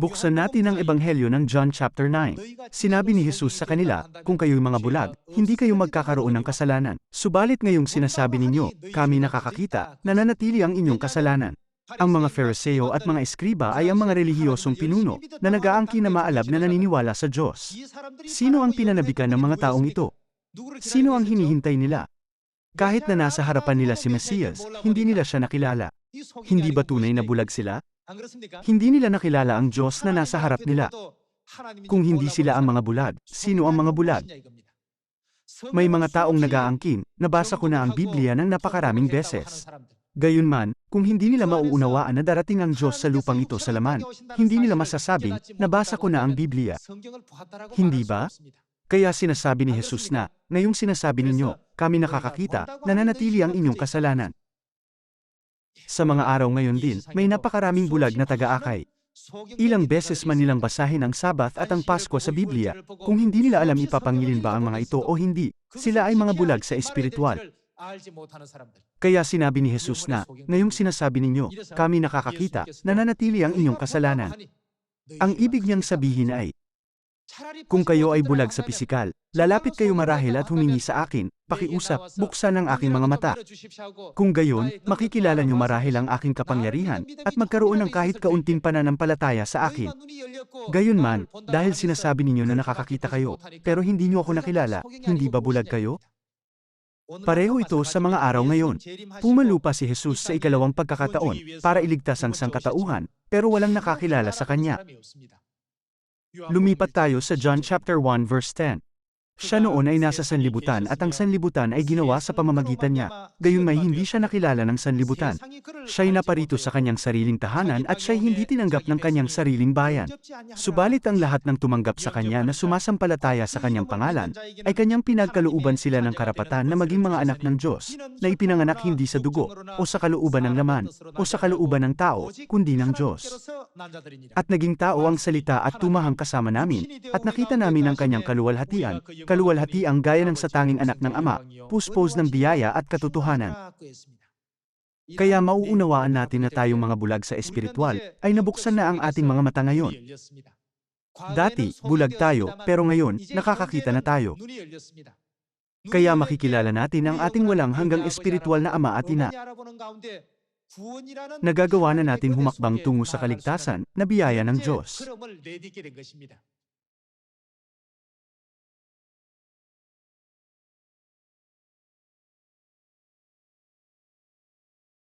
Buksan natin ang Ebanghelyo ng John chapter 9. Sinabi ni Jesus sa kanila, kung kayo'y mga bulag, hindi kayo magkakaroon ng kasalanan. Subalit ngayong sinasabi ninyo, kami nakakakita, nananatili ang inyong kasalanan. Ang mga Fariseo at mga eskriba ay ang mga relihiyosong pinuno na nag-aangkin na maalab na naniniwala sa Diyos. Sino ang pinanabikan ng mga taong ito? Sino ang hinihintay nila? Kahit na nasa harapan nila si Mesiyas, hindi nila siya nakilala. Hindi ba tunay na bulag sila? Hindi nila nakilala ang Diyos na nasa harap nila. Kung hindi sila ang mga bulag, sino ang mga bulag? May mga taong nag-aangkin, nabasa ko na ang Biblia ng napakaraming beses. Gayunman, kung hindi nila mauunawaan na darating ang Diyos sa lupang ito sa laman, hindi nila masasabing, nabasa ko na ang Biblia. Hindi ba? Kaya sinasabi ni Jesus na, ngayong sinasabi ninyo, kami nakakakita, nananatili ang inyong kasalanan. Sa mga araw ngayon din, may napakaraming bulag na taga-akay. Ilang beses man nilang basahin ang Sabath at ang Pasko sa Biblia, kung hindi nila alam ipapangilin ba ang mga ito o hindi, sila ay mga bulag sa espiritual. Kaya sinabi ni Jesus na, ngayong sinasabi ninyo, kami nakakakita, nananatili ang inyong kasalanan. Ang ibig niyang sabihin ay, kung kayo ay bulag sa pisikal, lalapit kayo marahil at humingi sa akin, pakiusap, buksan ang aking mga mata. Kung gayon, makikilala niyo marahil ang aking kapangyarihan, at magkaroon ng kahit kaunting pananampalataya sa akin. Gayunman, dahil sinasabi ninyo na nakakakita kayo, pero hindi niyo ako nakilala, hindi ba bulag kayo? Pareho ito sa mga araw ngayon. Pumalupa si Jesus sa ikalawang pagkakataon para iligtas ang sangkatauhan, pero walang nakakilala sa kanya. Lumipat tayo sa John chapter 1 verse 10. Siya noon ay nasa sanlibutan at ang sanlibutan ay ginawa sa pamamagitan niya, gayon may hindi siya nakilala ng sanlibutan. Siya'y naparito sa kanyang sariling tahanan at siya'y hindi tinanggap ng kanyang sariling bayan. Subalit ang lahat ng tumanggap sa kanya na sumasampalataya sa kanyang pangalan, ay kanyang pinagkalooban sila ng karapatan na maging mga anak ng Diyos, na ipinanganak hindi sa dugo, o sa kalooban ng laman, o sa kalooban ng tao, kundi ng Diyos. At naging tao ang salita at tumahang kasama namin, at nakita namin ang kanyang kaluwalhatian, kaluwalhati ang gaya ng satanging anak ng Ama, puspos ng biyaya at katotohanan. Kaya mauunawaan natin na tayong mga bulag sa espiritual, ay nabuksan na ang ating mga mata ngayon. Dati, bulag tayo, pero ngayon, nakakakita na tayo. Kaya makikilala natin ang ating walang hanggang espiritual na Ama at Ina. Nagagawa na natin humakbang tungo sa kaligtasan na biyaya ng Diyos.